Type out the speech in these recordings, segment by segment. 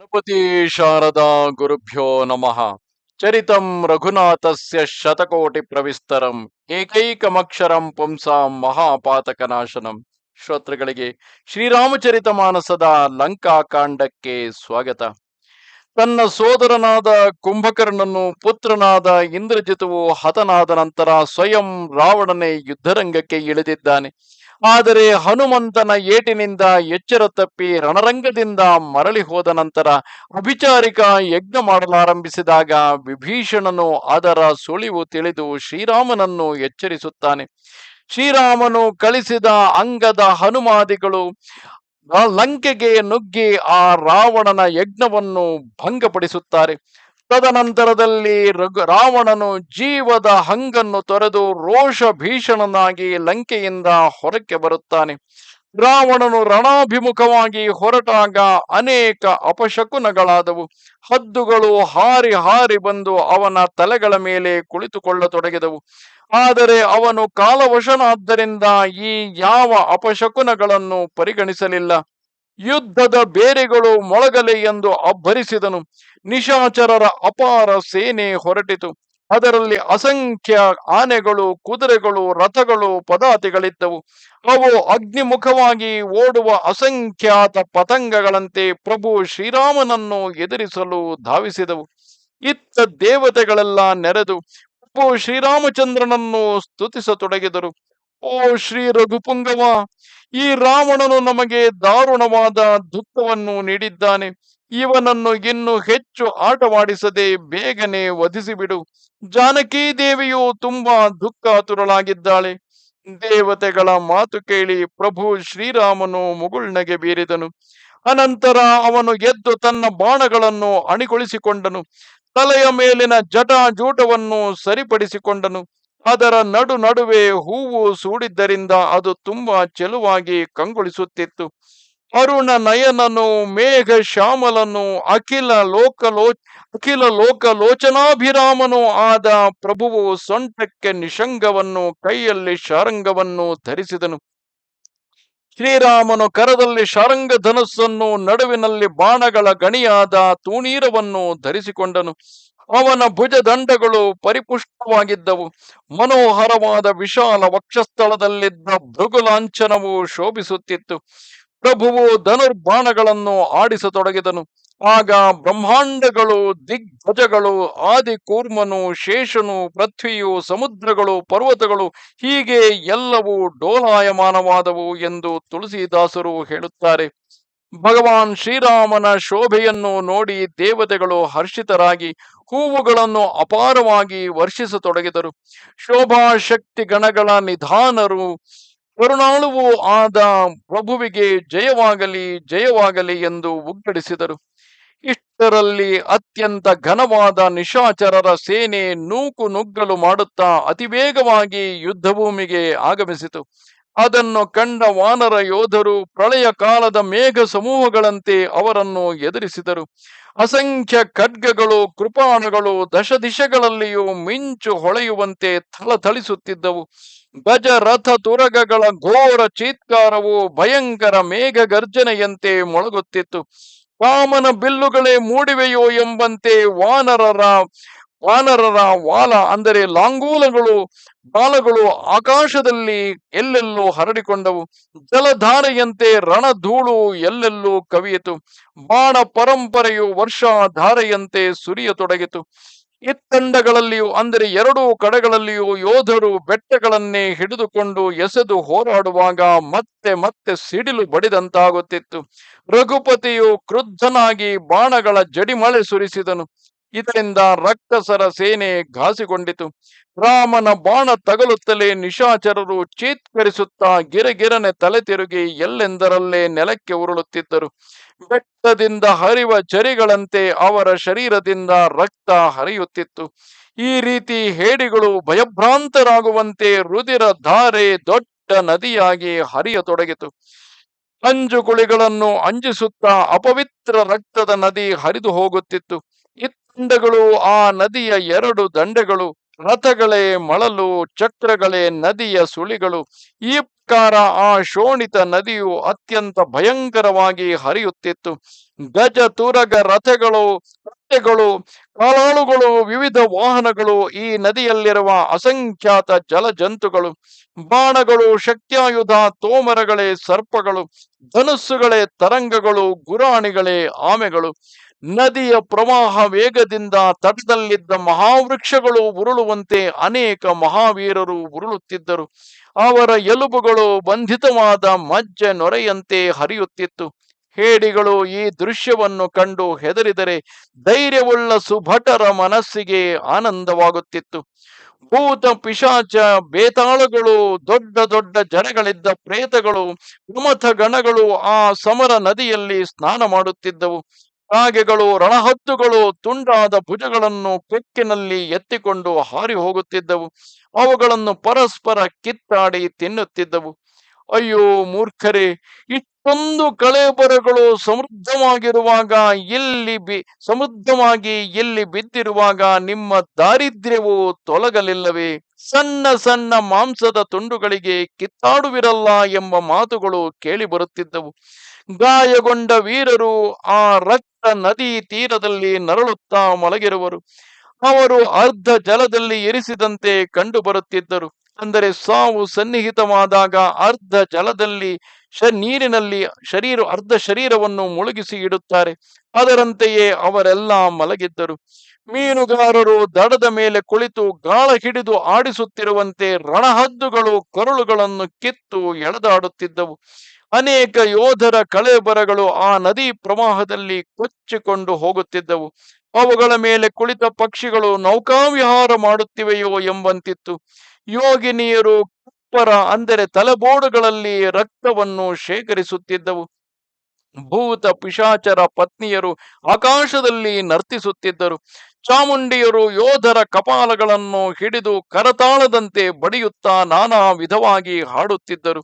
ಗಣಪತಿ ಶಾರದಾ ಗುರುಭ್ಯೋ ನಮಃ. ಚರಿತಂ ರಘುನಾಥಸ್ಯ ಶತಕೋಟಿ ಪ್ರವಿಸ್ತರಂ. ಏಕೈಕಮಕ್ಷರಂ ಪುಂಸಾಂ ಮಹಾಪಾತಕನಾಶನಂ. ಶ್ರೋತೃಗಳಿಗೆ ಶ್ರೀರಾಮಚರಿತ ಮಾನಸದ ಲಂಕಾಕಾಂಡಕ್ಕೆ ಸ್ವಾಗತ. ತನ್ನ ಸೋದರನಾದ ಕುಂಭಕರ್ಣನು ಪುತ್ರನಾದ ಇಂದ್ರಜಿತುವು ಹತನಾದ ನಂತರ ಸ್ವಯಂ ರಾವಣನೇ ಯುದ್ಧರಂಗಕ್ಕೆ ಇಳಿದಿದ್ದಾನೆ. ಆದರೆ ಹನುಮಂತನ ಏಟಿನಿಂದ ಎಚ್ಚರ ತಪ್ಪಿ ರಣರಂಗದಿಂದ ಮರಳಿ ಹೋದ ನಂತರ ಅಭಿಚಾರಿಕ ಯಜ್ಞ ಮಾಡಲಾರಂಭಿಸಿದಾಗ ವಿಭೀಷಣನು ಅದರ ಸುಳಿವು ತಿಳಿದು ಶ್ರೀರಾಮನನ್ನು ಎಚ್ಚರಿಸುತ್ತಾನೆ. ಶ್ರೀರಾಮನು ಕಳಿಸಿದ ಅಂಗದ ಹನುಮಾದಿಗಳು ಲಂಕೆಗೆ ನುಗ್ಗಿ ಆ ರಾವಣನ ಯಜ್ಞವನ್ನು ಭಂಗಪಡಿಸುತ್ತಾರೆ. ತದನಂತರದಲ್ಲಿ ರಘು ರಾವಣನು ಜೀವದ ಹಂಗನ್ನು ತೊರೆದು ರೋಷ ಭೀಷಣನಾಗಿ ಲಂಕೆಯಿಂದ ಹೊರಕ್ಕೆ ಬರುತ್ತಾನೆ. ರಾವಣನು ರಣಾಭಿಮುಖವಾಗಿ ಹೊರಟಾಗ ಅನೇಕ ಅಪಶಕುನಗಳಾದವು. ಹದ್ದುಗಳು ಹಾರಿ ಹಾರಿ ಬಂದು ಅವನ ತಲೆಗಳ ಮೇಲೆ ಕುಳಿತುಕೊಳ್ಳತೊಡಗಿದವು. ಆದರೆ ಅವನು ಕಾಲವಶನಾದ್ದರಿಂದ ಈ ಯಾವ ಅಪಶಕುನಗಳನ್ನು ಪರಿಗಣಿಸಲಿಲ್ಲ. ಯುದ್ಧದ ಬೇರೆಗಳು ಮೊಳಗಲೆ ಎಂದು ಅಬ್ಬರಿಸಿದನು. ನಿಶಾಚರರ ಅಪಾರ ಸೇನೆ ಹೊರಟಿತು. ಅದರಲ್ಲಿ ಅಸಂಖ್ಯ ಆನೆಗಳು, ಕುದುರೆಗಳು, ರಥಗಳು, ಪದಾತಿಗಳಿದ್ದವು. ಅವು ಅಗ್ನಿಮುಖವಾಗಿ ಓಡುವ ಅಸಂಖ್ಯಾತ ಪತಂಗಗಳಂತೆ ಪ್ರಭು ಶ್ರೀರಾಮನನ್ನು ಎದುರಿಸಲು ಧಾವಿಸಿದವು. ಇತ್ತ ದೇವತೆಗಳೆಲ್ಲ ನೆರೆದು ಪ್ರಭು ಶ್ರೀರಾಮಚಂದ್ರನನ್ನು ಸ್ತುತಿಸತೊಡಗಿದರು. ಓ ಶ್ರೀ ರಘುಪುಂಗವ ಈ ರಾವಣನು ನಮಗೆ ದಾರುಣವಾದ ದುಃಖವನ್ನು ನೀಡಿದ್ದಾನೆ. ಇವನನ್ನು ಇನ್ನು ಹೆಚ್ಚು ಆಟವಾಡಿಸದೆ ಬೇಗನೆ ವಧಿಸಿಬಿಡು. ಜಾನಕಿ ದೇವಿಯು ತುಂಬಾ ದುಃಖ ತುರಳಾಗಿದ್ದಾಳೆ ದೇವತೆಗಳ ಮಾತು ಕೇಳಿ ಪ್ರಭು ಶ್ರೀರಾಮನು ಮುಗುಳ್ನಗೆ ಬೀರಿದನು. ಅನಂತರ ಅವನು ಎದ್ದು ತನ್ನ ಬಾಣಗಳನ್ನು ಅಣಿಗೊಳಿಸಿಕೊಂಡನು. ತಲೆಯ ಮೇಲಿನ ಜಟಾಜೂಟವನ್ನು ಸರಿಪಡಿಸಿಕೊಂಡನು. ಅದರ ನಡು ನಡುವೆ ಹೂವು ಸೂಡಿದ್ದರಿಂದ ಅದು ತುಂಬಾ ಚೆಲುವಾಗಿ ಕಂಗೊಳಿಸುತ್ತಿತ್ತು. ಅರುಣ ನಯನನು, ಮೇಘ ಶ್ಯಾಮಲನು, ಅಖಿಲ ಲೋಕಲೋ, ಅಖಿಲ ಲೋಕ ಲೋಚನಾಭಿರಾಮನು ಆದ ಪ್ರಭುವು ಸೊಂಟಕ್ಕೆ ನಿಶಂಗವನ್ನು, ಕೈಯಲ್ಲಿ ಶಾರಂಗವನ್ನು ಧರಿಸಿದನು. ಶ್ರೀರಾಮನು ಕರದಲ್ಲಿ ಶಾರಂಗ ಧನಸ್ಸನ್ನು ನಡುವಿನಲ್ಲಿ ಬಾಣಗಳ ಗಣಿಯಾದ ತೂಣೀರವನ್ನು ಧರಿಸಿಕೊಂಡನು. ಅವನ ಭುಜದಂಡಗಳು ಪರಿಪುಷ್ಟವಾಗಿದ್ದವು. ಮನೋಹರವಾದ ವಿಶಾಲ ವಕ್ಷಸ್ಥಳದಲ್ಲಿದ್ದ ಭೃಗುಲಾಂಛನವು ಶೋಭಿಸುತ್ತಿತ್ತು. ಪ್ರಭುವು ಧನುರ್ಬಾಣಗಳನ್ನು ಆಡಿಸತೊಡಗಿದನು. ಆಗ ಬ್ರಹ್ಮಾಂಡಗಳು ದಿಗ್ಧಜಗಳು ಆದಿ ಕೂರ್ಮನು ಶೇಷನು, ಪೃಥ್ವಿಯು, ಸಮುದ್ರಗಳು, ಪರ್ವತಗಳು ಹೀಗೆ ಎಲ್ಲವೂ ಡೋಲಾಯಮಾನವಾದವು ಎಂದು ತುಳಸಿದಾಸರು ಹೇಳುತ್ತಾರೆ. ಭಗವಾನ್ ಶ್ರೀರಾಮನ ಶೋಭೆಯನ್ನು ನೋಡಿ ದೇವತೆಗಳು ಹರ್ಷಿತರಾಗಿ ಹೂವುಗಳನ್ನು ಅಪಾರವಾಗಿ ವರ್ಷಿಸತೊಡಗಿದರು. ಶೋಭಾ ಶಕ್ತಿ ಗಣಗಳ ನಿಧಾನರು ಕರುಣಾಳುವು ಆದ ಪ್ರಭುವಿಗೆ ಜಯವಾಗಲಿ ಜಯವಾಗಲಿ ಎಂದು ಉಗ್ಗಡಿಸಿದರು ಇಷ್ಟರಲ್ಲಿ ಅತ್ಯಂತ ಘನವಾದ ನಿಶಾಚರರ ಸೇನೆ ನೂಕು ನುಗ್ಗಲು ಮಾಡುತ್ತಾ ಅತಿವೇಗವಾಗಿ ಯುದ್ಧಭೂಮಿಗೆ ಆಗಮಿಸಿತು. ಅದನ್ನು ಕಂಡ ವಾನರ ಯೋಧರು ಪ್ರಳಯ ಕಾಲದ ಮೇಘ ಸಮೂಹಗಳಂತೆ ಅವರನ್ನು ಎದುರಿಸಿದರು. ಅಸಂಖ್ಯ ಖಡ್ಗಗಳು, ಕೃಪಾಣಗಳು ದಶ ದಿಶೆಗಳಲ್ಲಿಯೂ ಮಿಂಚು ಹೊಳೆಯುವಂತೆ ಥಳಥಳಿಸುತ್ತಿದ್ದವು. ಗಜ ರಥ ತುರಗಗಳ ಘೋರ ಚೀತ್ಕಾರವು ಭಯಂಕರ ಮೇಘ ಗರ್ಜನೆಯಂತೆ ಮೊಳಗುತ್ತಿತ್ತು. ವಾಮನ ಬಿಲ್ಲುಗಳೇ ಮೂಡಿವೆಯೋ ಎಂಬಂತೆ ವಾನರರ ವಾನರರ ವಾಲ ಅಂದರೆ ಲಾಂಗೂಲಗಳು, ಬಾಲಗಳು ಆಕಾಶದಲ್ಲಿ ಎಲ್ಲೆಲ್ಲೂ ಹರಡಿಕೊಂಡವು. ಜಲಧಾರೆಯಂತೆ ರಣಧೂಳು ಎಲ್ಲೆಲ್ಲೂ ಕವಿಯಿತು. ಬಾಣ ಪರಂಪರೆಯು ವರ್ಷಾಧಾರೆಯಂತೆ ಸುರಿಯತೊಡಗಿತು. ಇತ್ತಂಡಗಳಲ್ಲಿಯೂ ಅಂದರೆ ಎರಡೂ ಕಡೆಗಳಲ್ಲಿಯೂ ಯೋಧರು ಬೆಟ್ಟಗಳನ್ನೇ ಹಿಡಿದುಕೊಂಡು ಎಸೆದು ಹೋರಾಡುವಾಗ ಮತ್ತೆ ಮತ್ತೆ ಸಿಡಿಲು ಬಡಿದಂತಾಗುತ್ತಿತ್ತು. ರಘುಪತಿಯು ಕ್ರುದ್ಧನಾಗಿ ಬಾಣಗಳ ಜಡಿಮಳೆ ಸುರಿಸಿದನು. ಇದರಿಂದ ರಕ್ತಸರ ಸೇನೆ ಘಾಸಿಗೊಂಡಿತು. ರಾಮನ ಬಾಣ ತಗಲುತ್ತಲೇ ನಿಶಾಚರರು ಚೇತ್ಕರಿಸುತ್ತಾ ಗಿರಗಿರನೆ ತಲೆ ತಿರುಗಿ ಎಲ್ಲೆಂದರಲ್ಲೇ ನೆಲಕ್ಕೆ ಉರುಳುತ್ತಿದ್ದರು. ಬೆಟ್ಟದಿಂದ ಹರಿವ ಚರಿಗಳಂತೆ ಅವರ ಶರೀರದಿಂದ ರಕ್ತ ಹರಿಯುತ್ತಿತ್ತು. ಈ ರೀತಿ ಹೇಡಿಗಳು ಭಯಭ್ರಾಂತರಾಗುವಂತೆ ರುದಿರ ಧಾರೆ ದೊಡ್ಡ ನದಿಯಾಗಿ ಹರಿಯತೊಡಗಿತು. ಅಂಜುಗುಳಿಗಳನ್ನು ಅಂಜಿಸುತ್ತಾ ಅಪವಿತ್ರ ರಕ್ತದ ನದಿ ಹರಿದು ಹೋಗುತ್ತಿತ್ತು. ಇತ್ತಂಡಗಳು ಆ ನದಿಯ ಎರಡು ದಂಡೆಗಳು, ರಥಗಳೇ ಮಳಲು, ಚಕ್ರಗಳೇ ನದಿಯ ಸುಳಿಗಳು. ಈ ಪ್ರಕಾರ ಆ ಶೋಣಿತ ನದಿಯು ಅತ್ಯಂತ ಭಯಂಕರವಾಗಿ ಹರಿಯುತ್ತಿತ್ತು. ಗಜ ತುರಗ ರಥಗಳು, ರಥೆಗಳು, ಕಾಲಾಳುಗಳು, ವಿವಿಧ ವಾಹನಗಳು, ಈ ನದಿಯಲ್ಲಿರುವ ಅಸಂಖ್ಯಾತ ಜಲಜಂತುಗಳು, ಬಾಣಗಳು ಶಕ್ತಿಯುಧ ತೋಮರಗಳೇ ಸರ್ಪಗಳು, ಧನುಸ್ಸುಗಳೇ ತರಂಗಗಳು, ಗುರಾಣಿಗಳೇ ಆಮೆಗಳು. ನದಿಯ ಪ್ರವಾಹ ವೇಗದಿಂದ ತಟದಲ್ಲಿದ್ದ ಮಹಾವೃಕ್ಷಗಳು ಉರುಳುವಂತೆ ಅನೇಕ ಮಹಾವೀರರು ಉರುಳುತ್ತಿದ್ದರು. ಅವರ ಎಲುಬುಗಳು ಬಂಧಿತವಾದ ಮಜ್ಜೆ ನೊರೆಯಂತೆ ಹರಿಯುತ್ತಿತ್ತು. ಹೇಡಿಗಳು ಈ ದೃಶ್ಯವನ್ನು ಕಂಡು ಹೆದರಿದರೆ ಧೈರ್ಯವುಳ್ಳ ಸುಭಟರ ಮನಸ್ಸಿಗೆ ಆನಂದವಾಗುತ್ತಿತ್ತು. ಭೂತ ಪಿಶಾಚ ಬೇತಾಳಗಳು, ದೊಡ್ಡ ದೊಡ್ಡ ಜನಗಳಿದ್ದ ಪ್ರೇತಗಳು ಪ್ರಮಥ ಗಣಗಳು ಆ ಸಮರ ನದಿಯಲ್ಲಿ ಸ್ನಾನ ಮಾಡುತ್ತಿದ್ದವು. ಕಾಗೆಗಳು ರಣಹದ್ದುಗಳು ತುಂಡಾದ ಭುಜಗಳನ್ನು ಕೆಕ್ಕಿನಲ್ಲಿ ಎತ್ತಿಕೊಂಡು ಹಾರಿ ಹೋಗುತ್ತಿದ್ದವು ಅವುಗಳನ್ನು ಪರಸ್ಪರ ಕಿತ್ತಾಡಿ ತಿನ್ನುತ್ತಿದ್ದವು. ಅಯ್ಯೋ ಮೂರ್ಖರೇ, ಇಷ್ಟೊಂದು ಕಳೆಬರಗಳು ಸಮೃದ್ಧವಾಗಿರುವಾಗ ಎಲ್ಲಿ ಬಿ, ಸಮೃದ್ಧವಾಗಿ ಎಲ್ಲಿ ಬಿದ್ದಿರುವಾಗ ನಿಮ್ಮ ದಾರಿದ್ರ್ಯವು ತೊಲಗಲಿಲ್ಲವೇ? ಸಣ್ಣ ಸಣ್ಣ ಮಾಂಸದ ತುಂಡುಗಳಿಗೆ ಕಿತ್ತಾಡುವಿರಲ್ಲ ಎಂಬ ಮಾತುಗಳು ಕೇಳಿ ಬರುತ್ತಿದ್ದವು ಗಾಯಗೊಂಡ ವೀರರು ಆ ರಕ್ತ ನದಿ ತೀರದಲ್ಲಿ ನರಳುತ್ತಾ ಮಲಗಿರುವರು. ಅವರು ಅರ್ಧ ಜಲದಲ್ಲಿ ಇರಿಸಿದಂತೆ ಕಂಡು ಬರುತ್ತಿದ್ದರು. ಅಂದರೆ ಸಾವು ಸನ್ನಿಹಿತವಾದಾಗ ಅರ್ಧ ಜಲದಲ್ಲಿ ಶ ನೀರಿನಲ್ಲಿ ಶರೀರ, ಅರ್ಧ ಶರೀರವನ್ನು ಮುಳುಗಿಸಿ ಇಡುತ್ತಾರೆ. ಅದರಂತೆಯೇ ಅವರೆಲ್ಲ ಮಲಗಿದ್ದರು. ಮೀನುಗಾರರು ದಡದ ಮೇಲೆ ಕುಳಿತು ಗಾಳ ಹಿಡಿದು ಆಡಿಸುತ್ತಿರುವಂತೆ ರಣಹದ್ದುಗಳು ಕರುಳುಗಳನ್ನು ಕಿತ್ತು ಎಳೆದಾಡುತ್ತಿದ್ದವು. ಅನೇಕ ಯೋಧರ ಕಳೆಬರಗಳು ಆ ನದಿ ಪ್ರವಾಹದಲ್ಲಿ ಕೊಚ್ಚಿಕೊಂಡು ಹೋಗುತ್ತಿದ್ದವು. ಅವುಗಳ ಮೇಲೆ ಕುಳಿತ ಪಕ್ಷಿಗಳು ನೌಕಾವಿಹಾರ ಮಾಡುತ್ತಿವೆಯೋ ಎಂಬಂತಿತ್ತು. ಯೋಗಿನಿಯರು ಕುಪ್ಪರ, ಅಂದರೆ ತಲೆಬೋಡುಗಳಲ್ಲಿ ರಕ್ತವನ್ನು ಶೇಖರಿಸುತ್ತಿದ್ದವು. ಭೂತ, ಪಿಶಾಚರ ಪತ್ನಿಯರು ಆಕಾಶದಲ್ಲಿ ನರ್ತಿಸುತ್ತಿದ್ದರು. ಚಾಮುಂಡಿಯರು ಯೋಧರ ಕಪಾಲಗಳನ್ನು ಹಿಡಿದು ಕರತಾಳದಂತೆ ಬಡಿಯುತ್ತಾ ನಾನಾ ವಿಧವಾಗಿ ಹಾಡುತ್ತಿದ್ದರು.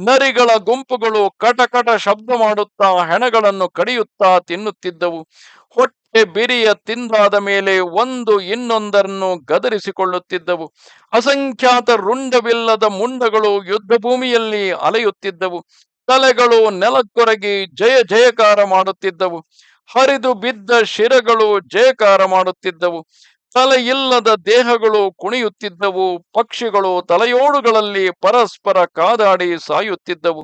ನರಿಗಳ ಗುಂಪುಗಳು ಕಟಕಟ ಶಬ್ದ ಮಾಡುತ್ತಾ ಹೆಣಗಳನ್ನು ಕಡಿಯುತ್ತಾ ತಿನ್ನುತ್ತಿದ್ದವು. ಹೊಟ್ಟೆ ಬಿರಿಯ ತಿಂದಾದ ಮೇಲೆ ಒಂದು ಇನ್ನೊಂದನ್ನು ಗದರಿಸಿಕೊಳ್ಳುತ್ತಿದ್ದವು. ಅಸಂಖ್ಯಾತ ರುಂಡವಿಲ್ಲದ ಮುಂಡಗಳು ಯುದ್ಧ ಭೂಮಿಯಲ್ಲಿ ಅಲೆಯುತ್ತಿದ್ದವು. ತಲೆಗಳು ನೆಲಕ್ಕೊರಗಿ ಜಯ ಜಯಕಾರ ಮಾಡುತ್ತಿದ್ದವು. ಹರಿದು ಬಿದ್ದ ಶಿರಗಳು ಜಯಕಾರ ಮಾಡುತ್ತಿದ್ದವು. ತಲೆ ಇಲ್ಲದ ದೇಹಗಳು ಕುಣಿಯುತ್ತಿದ್ದವು. ಪಕ್ಷಿಗಳು ತಲೆಯೋಡುಗಳಲ್ಲಿ ಪರಸ್ಪರ ಕಾದಾಡಿ ಸಾಯುತ್ತಿದ್ದವು.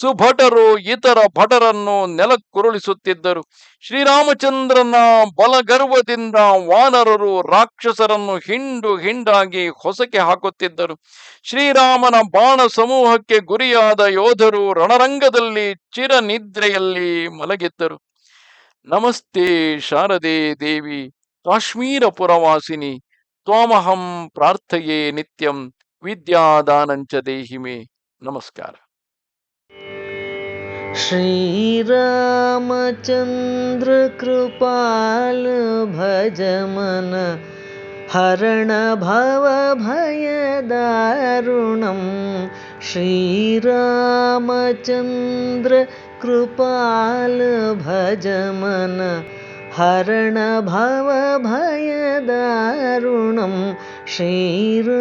ಸುಭಟರು ಇತರ ಭಟರನ್ನು ನೆಲಕ್ಕುರುಳಿಸುತ್ತಿದ್ದರು. ಶ್ರೀರಾಮಚಂದ್ರನ ಬಲಗರ್ವದಿಂದ ವಾನರರು ರಾಕ್ಷಸರನ್ನು ಹಿಂಡು ಹಿಂಡಾಗಿ ಹೊಸಕೆ ಹಾಕುತ್ತಿದ್ದರು. ಶ್ರೀರಾಮನ ಬಾಣ ಸಮೂಹಕ್ಕೆ ಗುರಿಯಾದ ಯೋಧರು ರಣರಂಗದಲ್ಲಿ ಚಿರನಿದ್ರೆಯಲ್ಲಿ ಮಲಗಿದ್ದರು. नमस्ते शारदे देवि काश्मीरपुरवासिनि त्वामहं प्रार्थये नित्यं विद्यादानञ्च देहि मे नमस्कार श्रीरामचन्द्रकृपालभजमन हरण भवभयदारुणम् श्रीरामचन्द्र कृपाल भजमन हरणभवभयदारुणं श्रीराम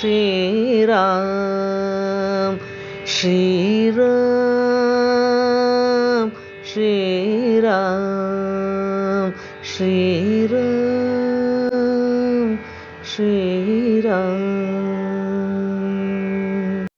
श्रीराम श्रीराम श्रीराम। श्री